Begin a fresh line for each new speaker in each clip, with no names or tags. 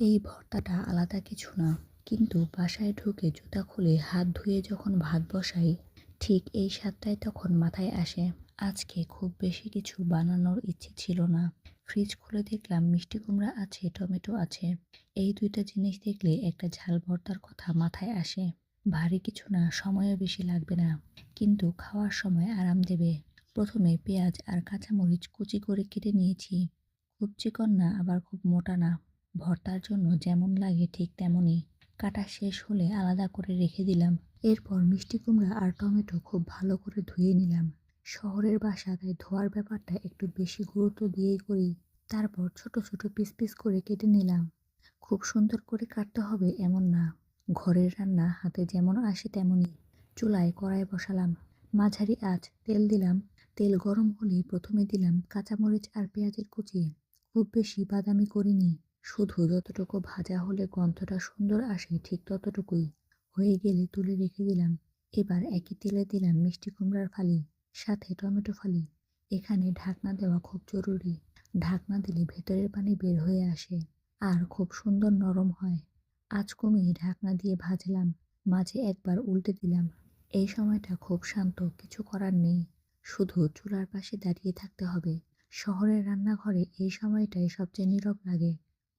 এই ভর্তাটা আলাদা কিছু না। কিন্তু বাসায় ঢুকে জুতা খুলে হাত ধুয়ে যখন ভাত বসাই, ঠিক এই স্বাদটাই তখন মাথায় আসে। আজকে খুব বেশি কিছু বানানোর ইচ্ছে ছিল না। ফ্রিজ খুলে দেখলাম মিষ্টি কুমড়া আছে, টমেটো আছে। এই দুইটা জিনিস দেখলে একটা ঝাল ভর্তার কথা মাথায় আসে। ভারী কিছু না, সময়ও বেশি লাগবে না। কিন্তু খাওয়ার সময় আরাম দেবে। প্রথমে পেঁয়াজ আর কাঁচামরিচ কুচি করে কেটে নিয়েছি। খুব চিকন না, আবার খুব মোটা না। ভর্তার জন্য যেমন লাগে ঠিক তেমনই। কাটা শেষ হলে আলাদা করে রেখে দিলাম। এরপর মিষ্টি কুমড়া আর টমেটো খুব ভালো করে ধুয়ে নিলাম। শহরের বাসা, তাই ধোয়ার ব্যাপারটা একটু বেশি গুরুত্ব দিয়েই করি। তারপর ছোট ছোট পিস পিস করে কেটে নিলাম। খুব সুন্দর করে কাটতে হবে এমন না। ঘরের রান্না হাতে যেমন আসে তেমনই। চুলায় কড়াই বসালাম। মাঝারি আঁচ তেল দিলাম। তেল গরম হলেই প্রথমে দিলাম কাঁচামরিচ আর পেঁয়াজের কুচি। খুব বেশি বাদামি করিনি। শুধু যতটুকু ভাজা হলে গন্ধটা সুন্দর আসে, ঠিক ততটুকুই। হয়ে গেলে তুলে রেখে দিলাম। এবার একই তেলে দিলাম মিষ্টি কুমড়ার ফালি, সাথে টমেটো ফালি। এখানে ঢাকনা দেওয়া খুব জরুরি। ঢাকনা দিলে ভেতরের পানি বের হয়ে আসে আর খুব সুন্দর নরম হয়। আজ কমিয়ে ঢাকনা দিয়ে ভাজলাম, মাঝে একবার উল্টে দিলাম। এই সময়টা খুব শান্ত, কিছু করার নেই। শুধু চুলার পাশে দাঁড়িয়ে থাকতে হবে। শহরের রান্নাঘরে এই সময়টাই সবচেয়ে নীরব লাগে।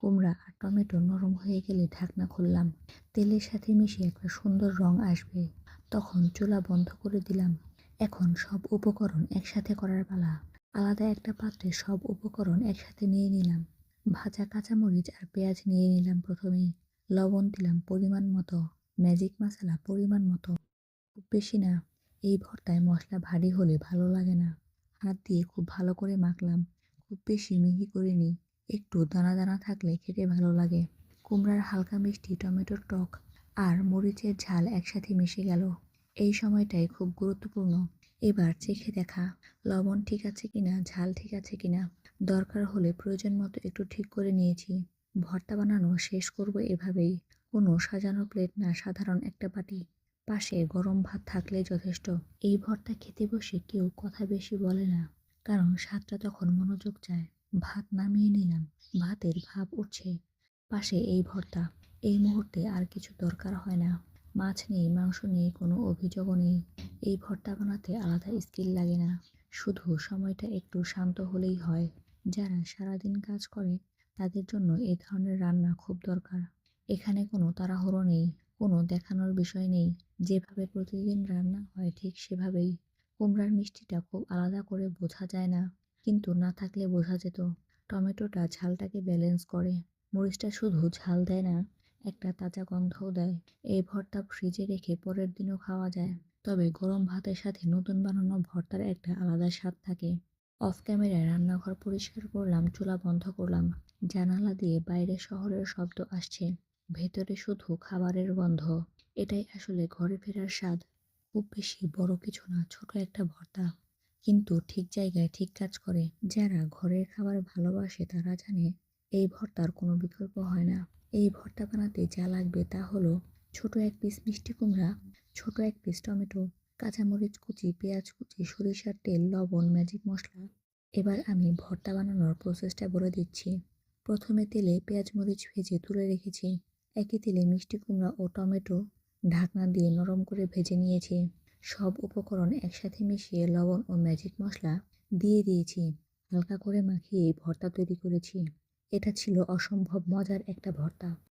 কুমড়া আর টমেটো নরম হয়ে গেলে ঢাকনা খুললাম। তেলের সাথে মিশে একটা সুন্দর রং আসবে। তখন চুলা বন্ধ করে দিলাম। এখন সব উপকরণ একসাথে করার পালা। আলাদা একটা পাত্রে সব উপকরণ একসাথে নিয়ে নিলাম। ভাজা কাঁচামরিচ আর পেঁয়াজ নিয়ে নিলাম প্রথমে। লবণ দিলাম পরিমাণ মতো। ম্যাজিক মশলা পরিমাণ মতো। খুব বেশি না। এই ভর্তায় মশলা ভারী হলে ভালো লাগে না। হাত দিয়ে খুব ভালো করে মাখলাম। খুব বেশি মিহি করিনি একটু দানা দানা থাকলে খেতে ভালো লাগে। কুমড়ার হালকা মিষ্টি, টমেটোর টক আর মরিচের ঝাল একসাথে মিশে গেল। এই সময়টাই খুব গুরুত্বপূর্ণ। এবার চেখে দেখা, লবণ ঠিক আছে কিনা, ঝাল ঠিক আছে কিনা। দরকার হলে প্রয়োজন মতো একটু ঠিক করে নিয়েছি। ভর্তা বানানো শেষ করব এভাবেই। কোনো সাজানো প্লেট না, সাধারণ একটা বাটি। পাশে গরম ভাত থাকলে যথেষ্ট। এই ভর্তা খেতে বসে কেউ কথা বেশি বলে না, কারণ স্বাদটা তখন মনোযোগ চায়। ভাত নামিয়ে নিলাম। ভাতের ভাব উঠছে। পাশে এই ভর্তা। এই মুহূর্তে আর কিছু দরকার হয় না। মাছ নেই, মাংস নেই, কোনো অভিযোগও নেই। এই ভর্তা বানাতে আলাদা স্কিল লাগে না। শুধু সময়টা একটু শান্ত হলেই হয়। যারা সারাদিন কাজ করে, তাদের জন্য এই ধরনের রান্না খুব দরকার। এখানে কোনো তাড়াহুড়ো নেই, কোনো দেখানোর বিষয় নেই। যেভাবে প্রতিদিন রান্না হয় ঠিক সেভাবেই। কুমড়ার মিষ্টিটা খুব আলাদা করে বোঝা যায় না। কিন্তু না থাকলে বোঝা যেত টমেটোটা ঝালটাকে ব্যালেন্স করে। মরিচটা শুধু ঝাল দেয় না, একটা তাজা গন্ধও দেয়। এই ভর্তা ফ্রিজে রেখে পরের দিনও খাওয়া যায়। তবে গরম ভাতের সাথে নতুন বানানো ভর্তার একটা আলাদা স্বাদ থাকে। অফ ক্যামেরায় রান্নাঘর পরিষ্কার করলাম, চুলা বন্ধ করলাম। জানালা দিয়ে বাইরে শহরের শব্দ আসছে। ভেতরে শুধু খাবারের গন্ধ। এটাই আসলে ঘরে ফেরার স্বাদ। খুব বেশি বড় কিছু না, ছোট একটা ভর্তা। কিন্তু ঠিক জায়গায় ঠিক কাজ করে। যারা ঘরের খাবার ভালোবাসে, তারা জানে এই ভর্তার কোনো বিকল্প হয় না। এই ভর্তা বানাতে যা লাগবে তা হলো ছোট এক পিস মিষ্টি কুমড়া, ছোট এক পিস টমেটো, কাঁচামরিচ কুচি, পেঁয়াজ কুচি, সরিষার তেল, লবণ ম্যাজিক মশলা। এবার আমি ভর্তা বানানোর প্রসেসটা বলে দিচ্ছি। প্রথমে তেলে পেঁয়াজ মরিচ ভেজে তুলে রেখেছি। একই তেলে মিষ্টি কুমড়া ও টমেটো ঢাকনা দিয়ে নরম করে ভেজে নিয়েছি। সব উপকরণ একসাথে মিশিয়ে লবণ ও ম্যাজিক মশলা দিয়ে দিয়েছি। হালকা করে মাখিয়ে ভর্তা তৈরি করেছি। এটা ছিল অসম্ভব মজার একটা ভর্তা।